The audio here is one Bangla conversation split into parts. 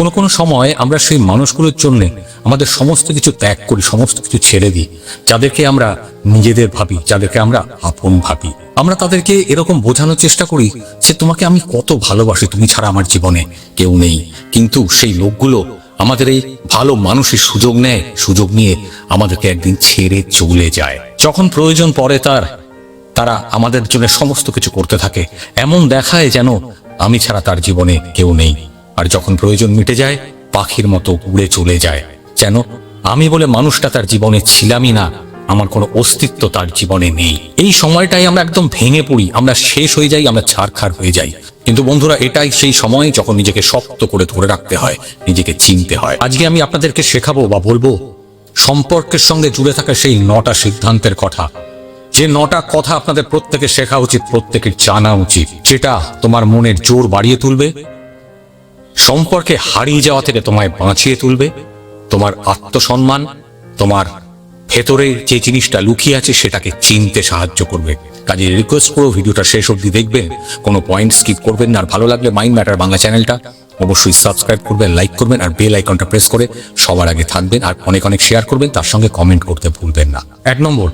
কোনো কোনো সময় আমরা সেই মানুষগুলোর জন্য আমাদের সমস্ত কিছু ত্যাগ করি, সমস্ত কিছু ছেড়ে দিই, যাদেরকে আমরা নিজেদের ভাবি, যাদেরকে আমরা আপন ভাবি। আমরা তাদেরকে এরকম বোঝানোর চেষ্টা করি যে তোমাকে আমি কত ভালোবাসি, তুমি ছাড়া আমার জীবনে কেউ নেই। কিন্তু সেই লোকগুলো আমাদের এই ভালো মানুষের সুযোগ নেয়, সুযোগ নিয়ে আমাদেরকে একদিন ছেড়ে চলে যায়। যখন প্রয়োজন পড়ে তার, তারা আমাদের জন্য সমস্ত কিছু করতে থাকে, এমন দেখায় যেন আমি ছাড়া তার জীবনে কেউ নেই। আর যখন প্রয়োজন মিটে যায়, পাখির মতো উড়ে চলে যায়। যেন আমি বলে মানুষটা তার জীবনে ছিলামই না, আমার কোনো অস্তিত্ব তার জীবনে নেই। এই সময়টাই আমরা একদম ভেঙে পড়ি, আমরা শেষ হয়ে যাই, আমরা ছাড়খাড় হয়ে যাই। কিন্তু বন্ধুরা, এটাই সেই সময় যখন নিজেকে শক্ত করে ধরে রাখতে হয়, নিজেকে চিনতে হয়। আজকে আমি আপনাদেরকে শেখাবো বা বলব, সম্পর্কের সঙ্গে জুড়ে থাকা সেই নটা সিদ্ধান্তের কথা। যে নটা কথা আপনাদের প্রত্যেকে শেখা উচিত, প্রত্যেকের জানা উচিত, যেটা তোমার মনের জোর বাড়িয়ে তুলবে সম্পর্কে হারিয়ে যাওয়া থেকে তোমায় বাঁচিয়ে তুলবে। তোমার আত্মসম্মান, তোমার ভেতরে যে জিনিসটা লুকিয়ে আছে সেটাকে চিনতে সাহায্য করবে। কাজে রিকোয়েস্ট করো, ভিডিওটা শেষ অবধি দেখবেন। কোনো পয়েন্ট স্কিপ করবেন না। আর ভালো লাগলে মাইন্ড ম্যাটার বাংলা চ্যানেলটা অবশ্যই সাবস্ক্রাইব করবেন লাইক করবেন আর বেল আইকনটা প্রেস করে সবার আগে থাকবেন। আর অনেক অনেক শেয়ার করবেন, তার সঙ্গে কমেন্ট করতে ভুলবেন না। এক নম্বর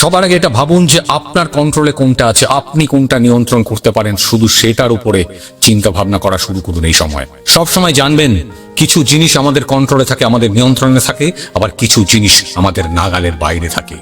সবার আগে এটা ভাবুন যে আপনার কন্ট্রোলে কোনটা আছে, আপনি কোনটা নিয়ন্ত্রণ করতে পারেন, শুধু সেটার উপরে চিন্তা ভাবনা করা শুরু করুন এই সময়। সব সময় জানবেন, কিছু জিনিস আমাদের কন্ট্রোলে থাকে, আমাদের নিয়ন্ত্রণে থাকে, আবার কিছু জিনিস আমাদের নাগালের বাইরে থাকে।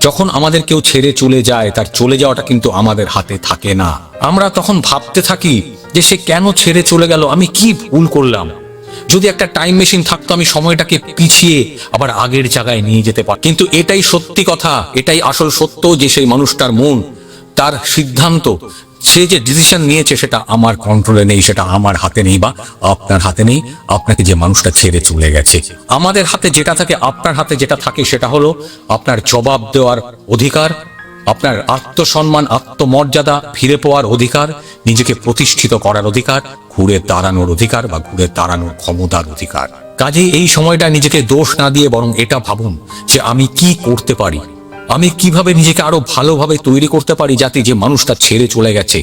যখন আমাদের কেউ ছেড়ে চলে যায়, তার চলে যাওয়াটা কিন্তু আমাদের হাতে থাকে না। আমরা তখন ভাবতে থাকি যে সে কেন ছেড়ে চলে গেল, আমি কি ভুল করলাম? যদি একটা টাইম মেশিন থাকতো, আমি সময়টাকে পিছিয়ে আবার আগের জায়গায় নিয়ে যেতে পার কিন্তু এটাই সত্যি কথা, এটাই আসল সত্য যে সেই মানুষটার মন, তার সিদ্ধান্ত, সে যে ডিসিশন নিয়েছে সেটা আমার কন্ট্রোলে নেই, সেটা আমার হাতে নেই বা আপনার হাতে নেই, আপনাকে যে মানুষটা ছেড়ে চলে গেছে। আমাদের হাতে যেটা থাকে, আপনার হাতে যেটা থাকে, সেটা হলো আপনার জবাব দেওয়ার অধিকার, আপনার আত্মসম্মান, আত্মমর্যাদা ফিরে পাওয়ার অধিকার নিজেকে প্রতিষ্ঠিত করার অধিকার, ঘুরে দাঁড়ানোর অধিকার বা ঘুরে দাঁড়ানোর ক্ষমতার অধিকার। কাজে এই সময়টা নিজেকে দোষ না দিয়ে বরং এটা ভাবুন যে আমি কি করতে পারি। আমি কীভাবে নিজেকে আরও ভালোভাবে তৈরি করতে পারি যাতে যে মানুষটা ছেড়ে চলে গেছে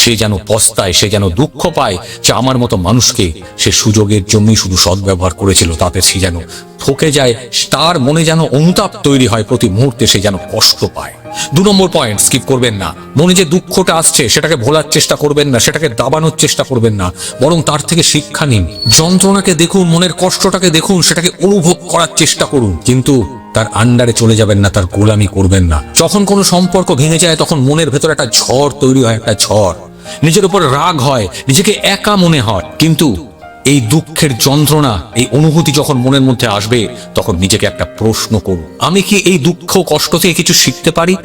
সে যেন পস্তায়, সে যেন দুঃখ পায় যে আমার মতো মানুষকে সে সুযোগের জন্যই শুধু সদ্ব্যবহার করেছিল। তাতে সে যেন ঠকে যায়, তার মনে যেন অনুতাপ তৈরি হয় প্রতি মুহূর্তে সে যেন কষ্ট পায়। দু নম্বর পয়েন্ট স্কিপ করবেন না। মনে যে দুঃখটা আসছে, সেটাকে ভোলার চেষ্টা করবেন না, সেটাকে দাবানোর চেষ্টা করবেন না, বরং তার থেকে শিক্ষা নিন। যন্ত্রণাকে দেখুন, মনের কষ্টটাকে দেখুন, সেটাকে অনুভব করার চেষ্টা করুন। কিন্তু তার আন্ডারে চলে যাবেন না, তার গোলামি করবেন না। যখন কোনো সম্পর্ক ভেঙে যায়, তখন মনের ভেতর একটা ঝড় তৈরি হয়, একটা ঝড়। নিজের উপর রাগ হয়, নিজেকে একা মনে হয়। কিন্তু এই দুঃখের যন্ত্রণা, এই অনুভূতি যখন মনের মধ্যে আসবে, তখন নিজেকে একটা প্রশ্ন করুন। আমি কি এই দুঃখ কষ্ট থেকে কিছু শিখতে পারি?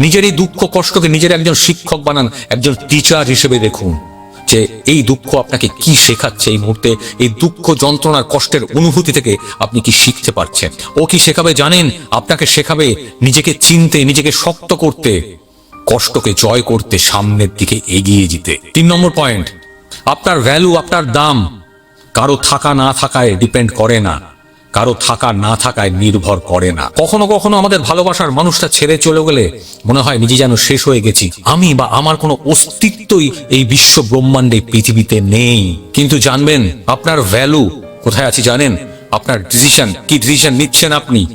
নিজের এই দুঃখ কষ্টকে নিজের একজন শিক্ষক বানান, একজন টিচার হিসেবে দেখুন। যে এই দুঃখ আপনাকে কি শেখাচ্ছে এই মুহূর্তে? এই দুঃখ যন্ত্রণার কষ্টের অনুভূতি থেকে আপনি কি শিখতে পারছেন? ও কি শেখাবে জানেন? আপনাকে শেখাবে নিজেকে চিনতে, নিজেকে শক্ত করতে, কষ্টকে জয় করতে, সামনের দিকে এগিয়ে যেতে। তিন নম্বর পয়েন্ট আপনার ভ্যালু আপনার দাম কারও থাকা না থাকায় ডিপেন্ড করে না। কারও থাকা না থাকায় নির্ভর করে না। কখনো কখনো আমাদের ভালোবাসার মানুষটা ছেড়ে চলে গেলে মনে হয় নিজে যেন শেষ হয়ে গেছি। আমি বা আমার কোনো অস্তিত্বই এই বিশ্ব ব্রহ্মাণ্ডে পৃথিবীতে নেই। কিন্তু জানবেন, আপনার ভ্যালু কোথায় আছে জানেন? আপনার ডিসিশন কি ডিসিশন নিচ্ছেন আপনি?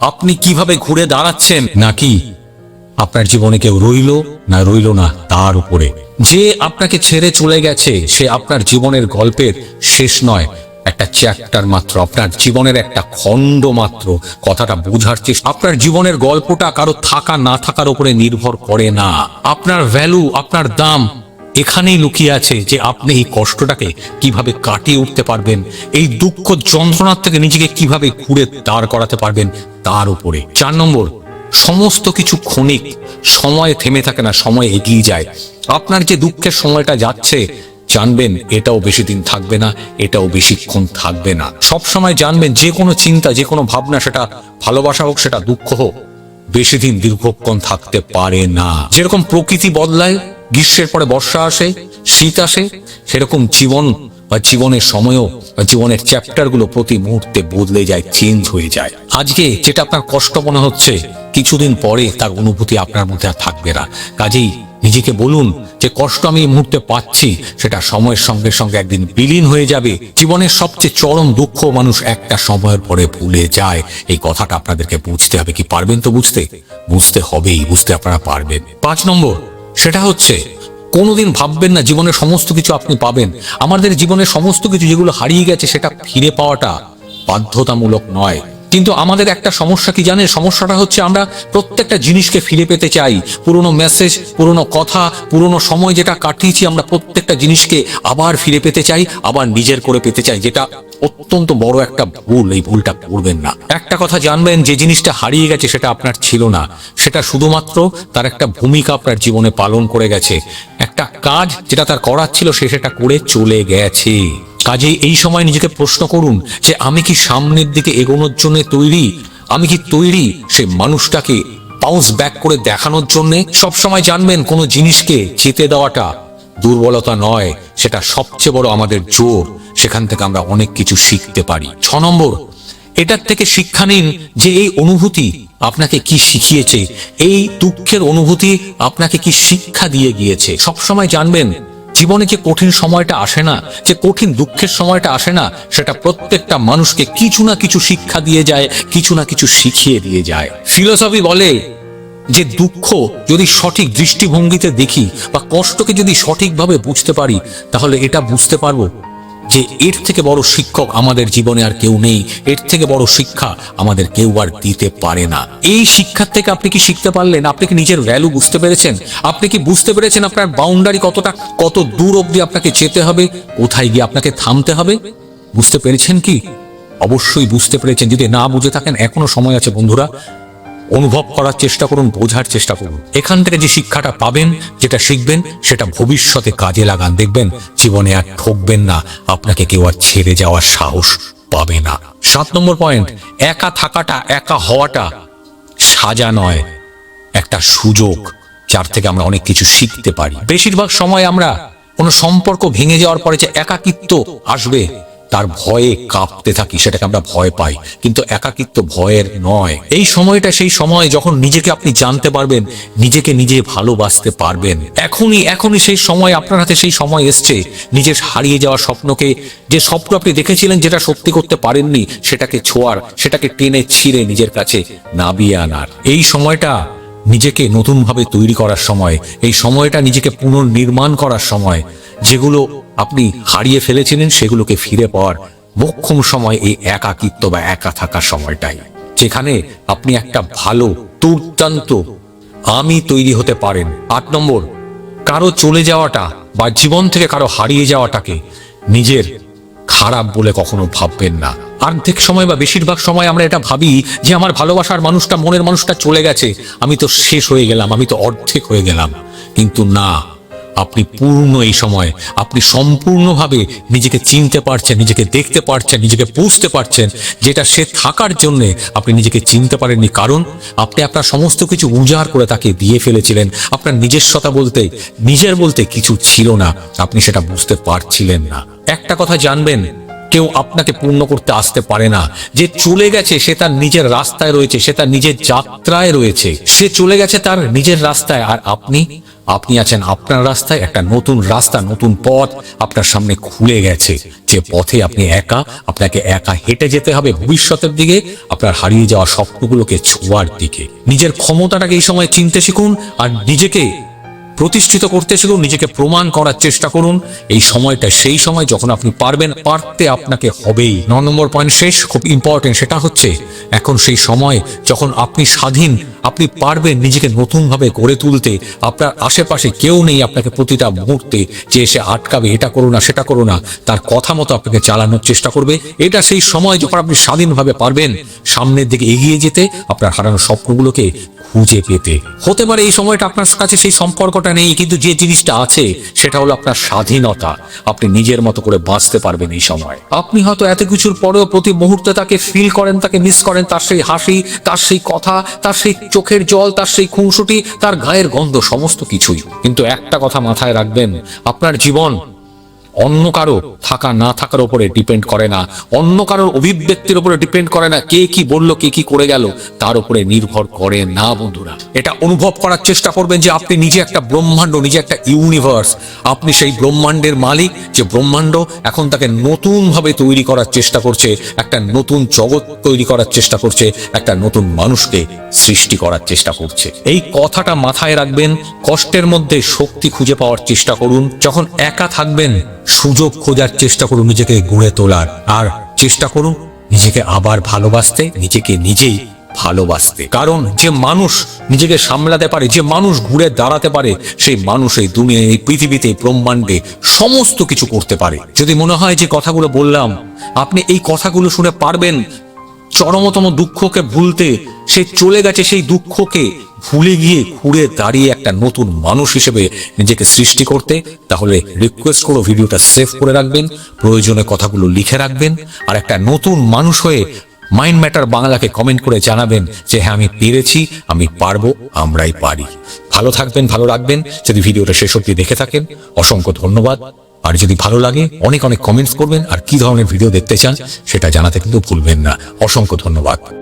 আপনি কীভাবে ঘুরে দাঁড়াচ্ছেন? নাকি আপনার জীবনে কেউ রইল না রইল না তার উপরে? যে আপনাকে ছেড়ে চলে গেছে, সে আপনার জীবনের গল্পের শেষ নয়। একটা চ্যাপ্টার মাত্র, আপনার জীবনের একটা খণ্ড মাত্র, কথাটা বোঝার চেষ্টা আপনার জীবনের গল্পটা কারও থাকা না থাকার উপরে নির্ভর করে না। আপনার ভ্যালু আপনার দাম এখানেই লুকিয়ে আছে যে আপনি এই কষ্টটাকে কীভাবে কাটিয়ে উঠতে পারবেন, এই দুঃখ যন্ত্রণার থেকে নিজেকে কীভাবে ঘুরে দাঁড় করাতে পারবেন তার উপরে। চার নম্বর, সমস্ত কিছু ক্ষণিক, সময় থেমে থাকে না, সময় এগিয়ে যায়। আপনার যে দুঃখের সময়টা যাচ্ছে জানবেন, এটাও বেশি দিন থাকবে না, এটাও বেশিক্ষণ থাকবে না। সব সময় জানবেন, যে কোনো চিন্তা, যে কোনো ভাবনা, সেটা ভালোবাসা হোক, সেটা দুঃখ হোক, বেশি দিন, দীর্ঘক্ষণ থাকতে পারে না। যেরকম প্রকৃতি বদলায়, গ্রীষ্মের পরে বর্ষা আসে, শীত আসে, সেরকম জীবন বা জীবনের সময়ও বা জীবনের চ্যাপ্টারগুলো প্রতি মুহূর্তে বদলে যায়, চেঞ্জ হয়ে যায়। আজকে যেটা আপনার কষ্ট মনে হচ্ছে, কিছুদিন পরে তার অনুভূতি আপনার মধ্যে আর থাকবে না। কাজেই নিজেকে বলুন যে কষ্ট আমি এই মুহূর্তে পাচ্ছি, সেটা সময়ের সঙ্গে সঙ্গে একদিন বিলীন হয়ে যাবে। জীবনের সবচেয়ে চরম দুঃখ মানুষ একটা সময়ের পরে ভুলে যায়। এই কথাটা আপনাদেরকে বুঝতে হবে। কি পারবেন তো বুঝতে? বুঝতে হবেই, বুঝতে আপনারা পারবেন। পাঁচ নম্বর, সেটা হচ্ছে, কোনোদিন ভাববেন না জীবনের সমস্ত কিছু আপনি পাবেন। আমাদের জীবনের সমস্ত কিছু যেগুলো হারিয়ে গেছে, সেটা ফিরে পাওয়াটা বাধ্যতামূলক নয়। কিন্তু আমাদের একটা সমস্যা কি জানেন? সমস্যাটা হচ্ছে আমরা প্রত্যেকটা জিনিসকে ফিরে পেতে চাই। পুরনো মেসেজ পুরনো কথা, পুরনো সময় যেটা কাটিয়েছি, আমরা প্রত্যেকটা জিনিসকে আবার ফিরে পেতে চাই, আবার নিজের করে পেতে চাই, যেটা অত্যন্ত বড় একটা ভুল। এই ভুলটা করবেন না। একটা কথা জানবেন, যে জিনিসটা হারিয়ে গেছে সেটা আপনার ছিল না। সেটা শুধুমাত্র তার একটা ভূমিকা আপনার জীবনে পালন করে গেছে। একটা কাজ যেটা তার করার ছিল, সে সেটা করে চলে গেছে। কাজেই এই সময় নিজেকে প্রশ্ন করুন যে আমি কি সামনের দিকে এগোনোর জন্য তৈরি? আমি কি তৈরি সে মানুষটাকে বাউন্স ব্যাক করে দেখানোর জন্য? সবসময় জানবেন কোনো জিনিসকে যেতে দেওয়াটা দুর্বলতা নয়, সেটা সবচেয়ে বড় আমাদের জোর। সেখান থেকে আমরা অনেক কিছু শিখতে পারি। ছ নম্বর, এটার থেকে শিক্ষা নিন যে এই অনুভূতি আপনাকে কি শিখিয়েছে, এই দুঃখের অনুভূতি আপনাকে কি শিক্ষা দিয়ে গিয়েছে। সবসময় জানবেন জীবনে যে কঠিন সময়টা আসে না? যে কঠিন দুঃখের সময়টা আসে না, সেটা প্রত্যেকটা মানুষকে কিছু না কিছু শিক্ষা দিয়ে যায়, কিছু না কিছু শিখিয়ে দিয়ে যায়। ফিলোসফি বলে যে দুঃখ যদি সঠিক দৃষ্টিভঙ্গিতে দেখি বা কষ্টকে যদি সঠিকভাবে বুঝতে পারি, তাহলে এটা বুঝতে পারব যে এর থেকে বড় শিক্ষক আমাদের জীবনে আর কেউ নেই, এর থেকে বড় শিক্ষা আমাদের কেউ আর দিতে পারে না। এই শিক্ষার থেকে আপনি কি শিখতে পারলেন? আপনি কি নিজের ভ্যালু বুঝতে পেরেছেন? আপনি কি বুঝতে পেরেছেন আপনার বাউন্ডারি কতটা? কত দূর অবধি আপনাকে যেতে হবে? কোথায় গিয়ে আপনাকে থামতে হবে? বুঝতে পেরেছেন কি? অবশ্যই বুঝতে পেরেছেন। যদি না বুঝে থাকেন, এখনও সময় আছে বন্ধুরা। অনুভব করার চেষ্টা করুন, বোঝার চেষ্টা করুন। এখান থেকে যে শিক্ষাটা পাবেন, যেটা শিখবেন, সেটা ভবিষ্যতে কাজে লাগান। দেখবেন, জীবনে আর ঠকবেন না। আপনাকে কেউ আর ছেড়ে যাওয়ার সাহস পাবে না। সাত নম্বর পয়েন্ট একা থাকাটা, একা হওয়াটা সাজা নয়। একটা সুযোগ যার থেকে আমরা অনেক কিছু শিখতে পারি। বেশিরভাগ সময় আমরা কোনো সম্পর্ক ভেঙে যাওয়ার পরে যে একাকিত্ব আসবে তার ভয়ে কাঁপতে থাকি, সেটাকে আমরা ভয় পাই। কিন্তু একাকিত্ব ভয়ের নয়। এই সময়টা সেই সময় যখন নিজেকে আপনি জানতে পারবেন, নিজেকে নিজে ভালোবাসতে পারবেন। এখনই এখনই সেই সময় আপনার হাতে সেই সময় এসছে। নিজের হারিয়ে যাওয়া স্বপ্নকে, যে স্বপ্ন আপনি দেখেছিলেন যেটা সত্যি করতে পারেননি, সেটাকে ছোঁয়ার, সেটাকে টেনে ছিঁড়ে নিজের কাছে নাবিয়ে আনার। এই সময়টা নিজেকে নতুনভাবে তৈরি করার সময়, এই সময়টা নিজেকে পুনর্নির্মাণ করার সময়, যেগুলো আপনি হারিয়ে ফেলেছিলেন সেগুলোকে ফিরে পাওয়ার মোক্ষম সময় এই একাকিত্ব বা একা থাকার সময়টাই। যেখানে আপনি একটা ভালো, দুর্দান্ত, আমি তৈরি হতে পারেন। আট নম্বর, কারও চলে যাওয়াটা বা জীবন থেকে কারও হারিয়ে যাওয়াটাকে নিজের খারাপ বলে কখনো ভাববেন না। অর্ধেক সময় বা বেশিরভাগ সময় আমরা এটা ভাবি যে আমার ভালোবাসার মানুষটা, মনের মানুষটা চলে গেছে। আমি তো শেষ হয়ে গেলাম, আমি তো অর্ধেক হয়ে গেলাম। কিন্তু না, আপনি পূর্ণ এই সময়, আপনি সম্পূর্ণভাবে নিজেকে চিনতে পারছেন, নিজেকে দেখতে পারছেন, নিজেকে বুঝতে পারছেন যেটা সে থাকার জন্যে আপনি নিজেকে চিনতে পারেননি। কারণ আপনি আপনার সমস্ত কিছু উজাড় করে তাকে দিয়ে ফেলেছিলেন। আপনার নিজস্বতা বলতে, নিজের বলতে কিছু ছিল না। আপনি সেটা বুঝতে পারছিলেন না। একটা কথা জানবেন কেউ আপনাকে পূর্ণ করতে আসতে পারে না। যে চলে গেছে, সে তার নিজের রাস্তায় রয়েছে, সে তার নিজের যাত্রায় রয়েছে। সে চলে গেছে তার নিজের রাস্তায়। আর আপনি আপনি আছেন আপনার রাস্তায়, একটা নতুন রাস্তা, নতুন পথ আপনার সামনে খুলে গেছে। যে পথে আপনি একা, আপনাকে একা হেঁটে যেতে হবে ভবিষ্যতের দিকে, আপনার হারিয়ে যাওয়া স্বপ্নগুলোকে ছোঁয়ার দিকে। নিজের ক্ষমতাটাকে এই সময় চিনতে শিখুন আর নিজেকে প্রতিষ্ঠিত করতে শিখুন নিজেকে প্রমাণ করার চেষ্টা করুন। এই সময়টা সেই সময় যখন আপনি পারবেন, পারতে আপনাকে হবেই। ন নম্বর পয়েন্ট শেষ, খুব ইম্পর্টেন্ট সেটা হচ্ছে এখন সেই সময় যখন আপনি স্বাধীন আপনি পারবেন নিজেকে নতুনভাবে গড়ে তুলতে। আপনার আশেপাশে কেউ নেই আপনাকে প্রতিটা মুহূর্তে যে এসে আটকাবে, এটা করো না, সেটা করো না, তার কথা মতো আপনাকে চালানোর চেষ্টা করবে। এটা সেই সময় যখন আপনি স্বাধীনভাবে পারবেন, সামনের দিকে এগিয়ে যেতে আপনার হারানো স্বপ্নগুলোকে খুঁজে পেতে। হতে পারে এই সময়টা আপনার কাছে সেই সম্পর্কটা নেই, কিন্তু যে জিনিসটা আছে, সেটা হলো আপনার স্বাধীনতা। আপনি নিজের মতো করে বাঁচতে পারবেন এই সময়। আপনি হয়তো এত কিছুর পরেও প্রতি মুহূর্তে তাকে ফিল করেন, তাকে মিস করেন, তার সেই হাসি, তার সেই কথা, তার সেই চোখের জল, তার সেই খুনসুটি, তার গায়ের গন্ধ, সমস্ত কিছুই। কিন্তু একটা কথা মাথায় রাখবেন, আপনার জীবন অন্য কারও থাকা না থাকার উপরে ডিপেন্ড করে না। অন্য কারোর অভিব্যক্তির উপরে ডিপেন্ড করে না কে কি বলল, কে কি করে গেল, তার উপরে নির্ভর করে না বন্ধুরা। এটা অনুভব করার চেষ্টা করবেন যে আপনি নিজে একটা ব্রহ্মাণ্ড, নিজে একটা ইউনিভার্স আপনি সেই ব্রহ্মাণ্ডের মালিক, যে ব্রহ্মাণ্ড এখন তাকে নতুন ভাবে তৈরি করার চেষ্টা করছে, একটা নতুন জগৎ তৈরি করার চেষ্টা করছে, একটা নতুন মানুষকে সৃষ্টি করার চেষ্টা করছে। এই কথাটা মাথায় রাখবেন, কষ্টের মধ্যে শক্তি খুঁজে পাওয়ার চেষ্টা করুন। যখন একা থাকবেন সুযোগ খোঁজার চেষ্টা করুন নিজেকে গড়ে তোলার। আর চেষ্টা করুন নিজেকে আবার ভালোবাসতে, নিজেকে নিজেই ভালোবাসতে। কারণ যে মানুষ নিজেকে সামলাতে পারে, যে মানুষ ঘুরে দাঁড়াতে পারে, সেই মানুষ এই দুনিয়া, এই পৃথিবীতে ব্রহ্মাণ্ডে সমস্ত কিছু করতে পারে। যদি মনে হয় যে কথাগুলো বললাম, আপনি এই কথাগুলো শুনে পারবেন চরমতম দুঃখকে ভুলতে সে চলে গেছে সেই দুঃখকে ভুলে গিয়ে ঘুরে দাঁড়িয়ে একটা নতুন মানুষ হিসেবে নিজেকে সৃষ্টি করতে। তাহলে রিকোয়েস্ট করো ভিডিওটা সেভ করে রাখবেন, প্রয়োজনে কথাগুলো লিখে রাখবেন, আর একটা নতুন মানুষ হয়ে মাইন্ড ম্যাটার বাংলাকে কমেন্ট করে জানাবেন যে হ্যাঁ আমি পেরেছি, আমি পারব, আমরাই পারি। ভালো থাকবেন, ভালো রাখবেন। যদি ভিডিওটা শেষ অব্দি দেখে থাকেন, অসংখ্য ধন্যবাদ। আর যদি ভালো লাগে, অনেক অনেক কমেন্টস করবেন, আর কি ধরনের ভিডিও দেখতে চান, সেটা জানাতে কিন্তু ভুলবেন না। অসংখ্য ধন্যবাদ।